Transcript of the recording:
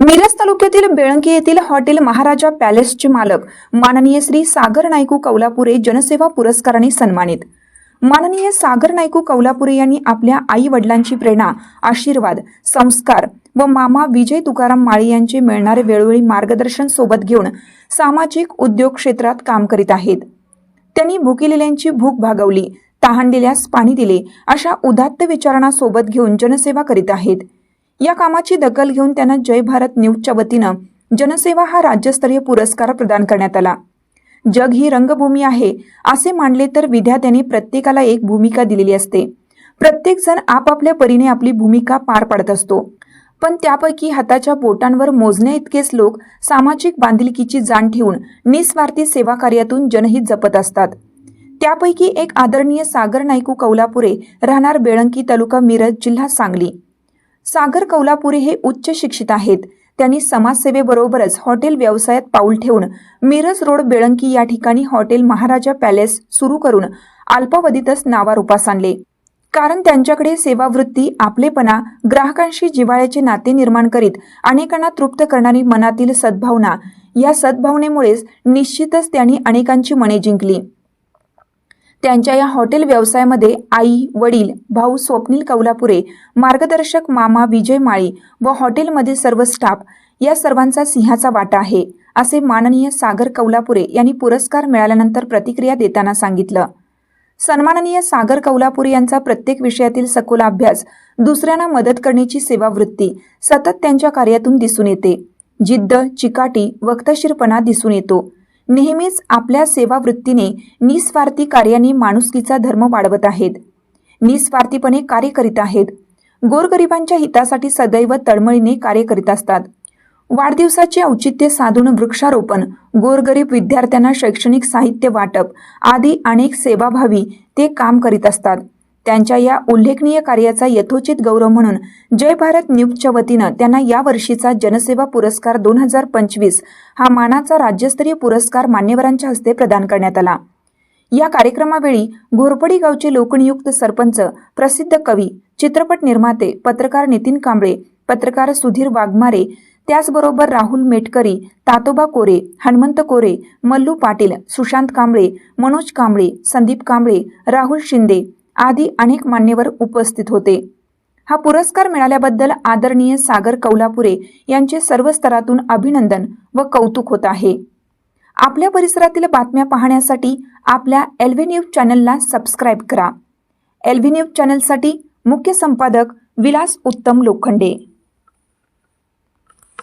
मिरज तालुक्यातील बेळंकी येथील हॉटेल महाराजा पॅलेसचे मालक माननीय श्री सागर नायकू कौलापुरे जनसेवा पुरस्काराने सन्मानित. माननीय सागर नायकू कौलापुरे यांनी आपल्या आई वडिलांची प्रेरणा आशीर्वाद संस्कार व मामा विजय तुकाराम माळी यांचे मिळणारे वेळोवेळी मार्गदर्शन सोबत घेऊन सामाजिक उद्योग क्षेत्रात काम करीत आहेत. त्यांनी भुकिलेल्यांची भूक भागवली तहानलेल्यास पाणी दिले अशा उदात्त विचारणा सोबत घेऊन जनसेवा करीत आहेत. या कामाची दखल घेऊन त्यांना जय भारत न्यूजच्या वतीनं जनसेवा हा राज्यस्तरीय पुरस्कार प्रदान करण्यात आला. जग ही रंगभूमी आहे असे मानले तर विद्यार्थ्यांनी प्रत्येकाला एक भूमिका दिलेली असते. प्रत्येक जण आपापल्या परीने आपली भूमिका पार पाडत असतो. पण त्यापैकी हाताच्या बोटांवर मोजण्या इतकेच लोक सामाजिक बांधिलकीची जाण ठेवून निस्वार्थी सेवा कार्यातून जनहित जपत असतात. त्यापैकी एक आदरणीय सागर नायकू कौलापुरे राहणार बेळंकी तालुका मिरज जिल्हा सांगली. सागर कौलापुरे हे उच्च शिक्षित आहेत. त्यांनी समाजसेवेबरोबरच हॉटेल व्यवसायात पाऊल ठेवून मिरज रोड बेळंकी या ठिकाणी हॉटेल महाराजा पॅलेस सुरू करून अल्पावधीतच नावारूपास आणले. कारण त्यांच्याकडे सेवावृत्ती आपलेपणा ग्राहकांशी जिव्हाळ्याचे नाते निर्माण करीत अनेकांना तृप्त करणारी मनातील सद्भावना या सद्भावनेमुळेच निश्चितच त्यांनी अनेकांची मने जिंकली. त्यांच्या या हॉटेल व्यवसायामध्ये आई वडील भाऊ स्वप्नील कौलापुरे मार्गदर्शक मामा विजय माळी व हॉटेलमधील सर्व स्टाफ या सर्वांचा सिंहाचा वाटा आहे असे माननीय सागर कौलापुरे यांनी पुरस्कार मिळाल्यानंतर प्रतिक्रिया देताना सांगितलं. सन्माननीय सागर कौलापुरे यांचा प्रत्येक विषयातील सखोल अभ्यास दुसऱ्यांना मदत करण्याची सेवावृत्ती सतत त्यांच्या कार्यातून दिसून येते. जिद्द चिकाटी वक्तशीरपणा दिसून येतो. नेहमीच आपल्या सेवावृत्तीने निस्वार्थी कार्याने माणुसकीचा धर्म वाढवत आहेत. निस्वार्थीपणे कार्य करीत आहेत. गोरगरिबांच्या हितासाठी सदैव तळमळीने कार्य करीत असतात. वाढदिवसाचे औचित्य साधून वृक्षारोपण गोरगरीब विद्यार्थ्यांना शैक्षणिक साहित्य वाटप आदी अनेक सेवाभावी ते काम करीत असतात. त्यांच्या या उल्लेखनीय कार्याचा यथोचित गौरव म्हणून जय भारत न्यूजच्या वतीनं त्यांना या वर्षीचा जनसेवा पुरस्कार दोन हजार पंचवीस हा मानाचा राज्यस्तरीय पुरस्कार मान्यवरांच्या हस्ते प्रदान करण्यात आला. या कार्यक्रमावेळी घोरपडी गावचे लोकनियुक्त सरपंच प्रसिद्ध कवी चित्रपट निर्माते पत्रकार नितीन कांबळे पत्रकार सुधीर वाघमारे त्याचबरोबर राहुल मेटकरी तातोबा कोरे हनुमंत कोरे मल्लू पाटील सुशांत कांबळे मनोज कांबळे संदीप कांबळे राहुल शिंदे आदी अनेक मान्यवर उपस्थित होते. हा पुरस्कार मिळाल्याबद्दल आदरणीय सागर कौलापुरे यांचे सर्व स्तरातून अभिनंदन व कौतुक होत आहे. आपल्या परिसरातील बातम्या पाहण्यासाठी आपल्या एल्व्ही न्यूज चॅनलला सबस्क्राईब करा. एल्व्ही न्यूज चॅनलसाठी मुख्य संपादक विलास उत्तम लोखंडे.